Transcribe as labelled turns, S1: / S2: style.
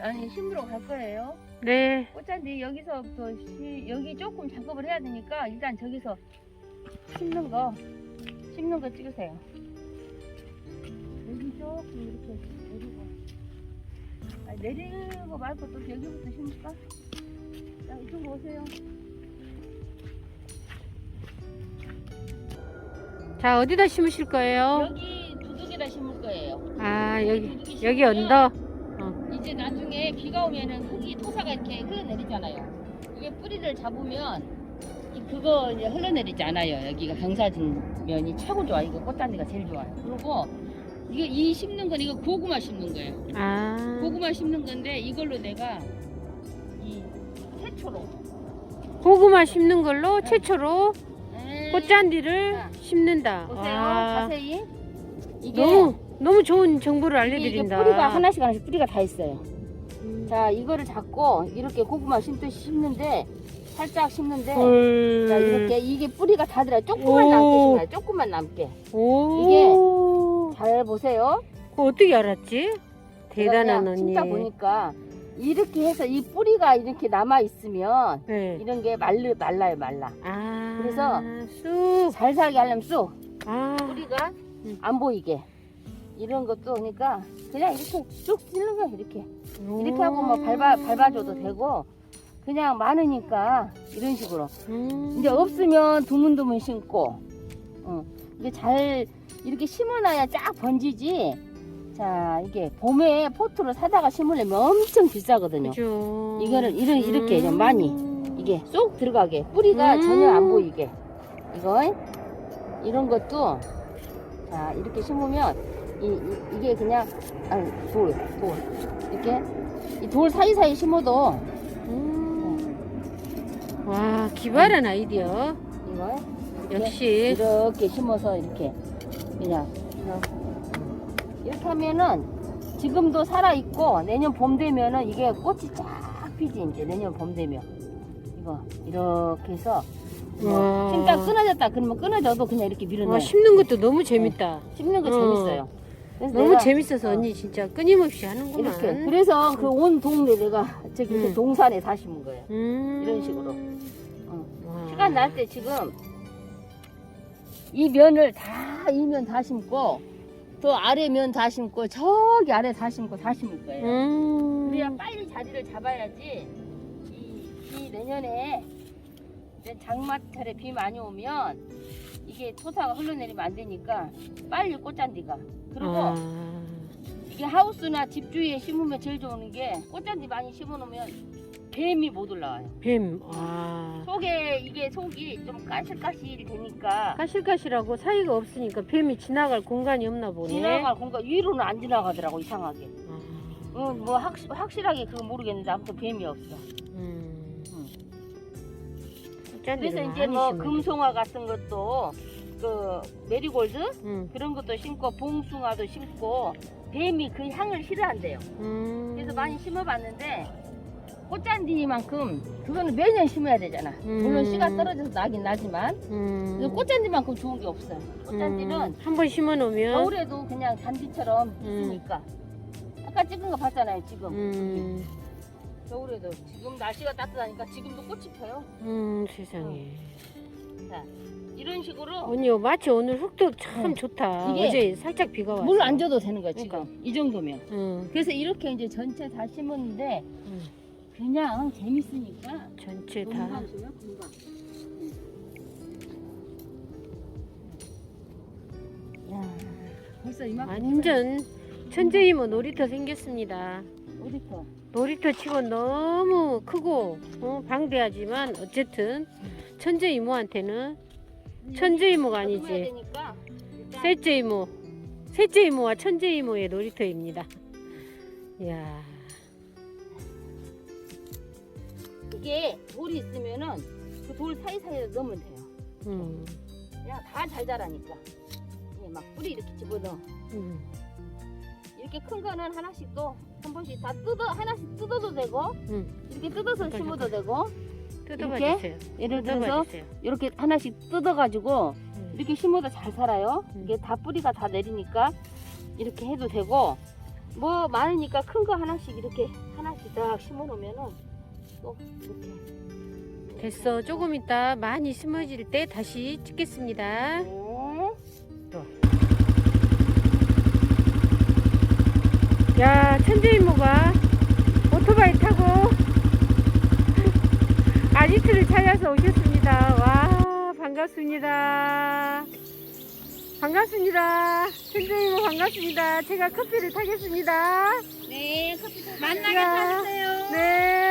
S1: 아니 심으러 갈 거예요.
S2: 네.
S1: 꽃잔디 여기서부터 시, 여기 조금 작업을 해야 되니까 일단 저기서 심는 거 심는 거 찍으세요. 여기 조금 이렇게 내리고 아, 내리고 말고 또 여기부터 심을까? 자 이쪽으로 오세요.
S2: 자, 어디다 심으실 거예요?
S1: 여기 두둑에다 심을 거예요.
S2: 아, 여기, 여기
S1: 심으면
S2: 언덕.
S1: 비가 오면은 흙이 토사가 이렇게 흘러내리잖아요. 이게 뿌리를 잡으면 이- 그거 이제 흘러내리지 않아요. 여기가 경사진 면이 최고 좋아. 이거 꽃단지가 제일 좋아요. 그리고 이거 이 심는 건 이거 고구마 심는 거예요.
S2: 아.
S1: 고구마 심는 건데 이걸로 내가 이 최초로
S2: 고구마 심는 걸로 최초로 꽃잔디를
S1: 자,
S2: 심는다.
S1: 보세요.
S2: 와.
S1: 자세히 이게
S2: 너무 너무 좋은 정보를
S1: 이게
S2: 알려드린다.
S1: 뿌리가 하나씩 하나씩 뿌리가 다 있어요.
S2: 음.
S1: 자 이거를 잡고 이렇게 고구마 심듯이 심는데 살짝 심는데
S2: 헐.
S1: 자 이렇게 이게 뿌리가 다 들어요. 조금만
S2: 오.
S1: 남게 심어요. 조금만 남게.
S2: 오.
S1: 잘 보세요.
S2: 그거 어떻게 알았지? 대단한
S1: 그냥
S2: 언니.
S1: 진짜 보니까 이렇게 해서 이 뿌리가 이렇게 남아 있으면
S2: 네.
S1: 이런 게 말르 말라요 말라.
S2: 아.
S1: 그래서
S2: 쑥.
S1: 잘 살게 하려면 쑥
S2: 아.
S1: 뿌리가
S2: 음.
S1: 안 보이게 이런 것도 그러니까 그냥 이렇게 쑥 찔는 거야 이렇게 이렇게 하고 뭐 밟아 밟아줘도 되고 그냥 많으니까 이런 식으로
S2: 음.
S1: 이제 없으면 드문드문 심고, 어, 이게 잘 이렇게 심어놔야 쫙 번지지. 자, 이게 봄에 포트로 사다가 심으려면 엄청 비싸거든요.
S2: 그죠.
S1: 이거를 이런 이렇게 좀 많이
S2: 음.
S1: 이게 쏙 들어가게 뿌리가
S2: 음.
S1: 전혀 안 보이게 이거 이런 것도 자 이렇게 심으면 이, 이, 게 그냥 아니 돌 돌 이렇게 이 돌 사이사이 심어도
S2: 음. 와 기발한 아이디어.
S1: 이거
S2: 역시
S1: 이렇게 심어서 이렇게 그냥 이렇게 하면은 지금도 살아 있고 내년 봄 되면은 이게 꽃이 쫙 피지 이제 내년 봄 되면 이거 이렇게 해서 뭐
S2: 와.
S1: 심다 끊어졌다 그러면 끊어져도 그냥 이렇게
S2: 와
S1: 밀어넣어요
S2: 심는 것도 너무 재밌다.
S1: 심는 거
S2: 어.
S1: 재밌어요 그래서
S2: 너무
S1: 내가
S2: 재밌어서
S1: 어.
S2: 언니 진짜 끊임없이 하는구만.
S1: 이렇게 그래서 그 온 동네 내가 저기
S2: 음.
S1: 동산에 다 심은 거예요
S2: 음.
S1: 이런 식으로.
S2: 와.
S1: 시간 날 때 지금 이 면을 다 이 면 다 심고 또 아래 면 다 심고 저기 아래 다 심고 다 심을 거예요.
S2: 음.
S1: 그래야 빨리 자리를 잡아야지 이, 이 내년에 이제 장마철에 비 많이 오면 이게 토사가 흘러내리면 안 되니까 빨리 꽃잔디가 그리고
S2: 아.
S1: 이게 하우스나 집 주위에 심으면 제일 좋은 게 꽃잔디 많이 심어놓으면 뱀이 못 올라와요.
S2: 뱀. 와.
S1: 속에 이게 속이 좀 까실까실 되니까
S2: 까실까실하고 사이가 없으니까 뱀이 지나갈 공간이 없나 보네.
S1: 지나갈 공간 위로는 안 지나가더라고 이상하게.
S2: 아.
S1: 어, 뭐 확실 확실하게 그거 모르겠는데 아무튼 뱀이 없어.
S2: 음.
S1: 그래서 이제 뭐. 금송화 같은 것도 그 메리골드
S2: 음.
S1: 그런 것도 심고 봉숭아도 심고 뱀이 그 향을 싫어한대요.
S2: 음.
S1: 그래서 많이 심어봤는데 꽃잔디만큼 그거는 매년 심어야 되잖아. 물론
S2: 음.
S1: 씨가 떨어져서 나긴 나지만
S2: 음.
S1: 꽃잔디만큼 좋은 게 없어요. 꽃잔디는
S2: 음. 한번 심어 놓으면
S1: 겨울에도 그냥 잔디처럼
S2: 음.
S1: 있으니까 아까 찍은 거 봤잖아요 지금
S2: 음.
S1: 겨울에도 지금 날씨가 따뜻하니까 지금도 꽃이 펴요
S2: 음, 세상에.
S1: 이런 식으로
S2: 언니 마치 오늘 흙도 참
S1: 응.
S2: 좋다.
S1: 이게
S2: 어제 살짝 비가 왔어.
S1: 물 안 줘도 되는 거야
S2: 그러니까.
S1: 지금 이 정도면
S2: 응.
S1: 그래서 이렇게 이제 전체 다 심었는데
S2: 응.
S1: 그냥 재밌으니까
S2: 전체 다.
S1: 금방 심어요 금방 야 벌써 이만큼
S2: 완전 천재 이모 놀이터 생겼습니다.
S1: 심었네. 어디서
S2: 놀이터 치고 너무 크고 어, 방대하지만 어쨌든 천재 이모한테는 천재 이모가
S1: 해야
S2: 아니지. 셋째 이모, 셋째 이모와 천재 이모의 놀이터입니다. 이야,
S1: 이게 돌이 있으면은 그 돌 사이사이에 넣으면 돼요
S2: 음,
S1: 그냥 다 잘 자라니까. 이게 막 뿌리 이렇게 집어넣어.
S2: 음,
S1: 이렇게 큰 거는 하나씩 또 한 번씩 다 뜯어 하나씩 뜯어도 되고
S2: 음.
S1: 이렇게 뜯어서
S2: 잠깐,
S1: 심어도 되고
S2: 뜯어봐
S1: 이렇게?
S2: 주세요.
S1: 예를 들어서
S2: 뜯어봐 주세요.
S1: 이렇게 하나씩 뜯어가지고
S2: 음.
S1: 이렇게 심어도 잘 살아요.
S2: 음.
S1: 이게 다 뿌리가 다 내리니까 이렇게 해도 되고 뭐 많으니까 큰 거 하나씩 이렇게 하나씩 딱 심어 놓으면은 또 이렇게
S2: 됐어. 조금 있다 많이 심어질 때 다시 찍겠습니다.
S1: 네.
S2: 천재 이모가 오토바이 타고 아지트를 찾아서 오셨습니다. 와, 반갑습니다. 반갑습니다. 천재 이모 반갑습니다. 제가 커피를 타겠습니다.
S1: 네 커피 좀
S2: 만나게 타주세요. 네.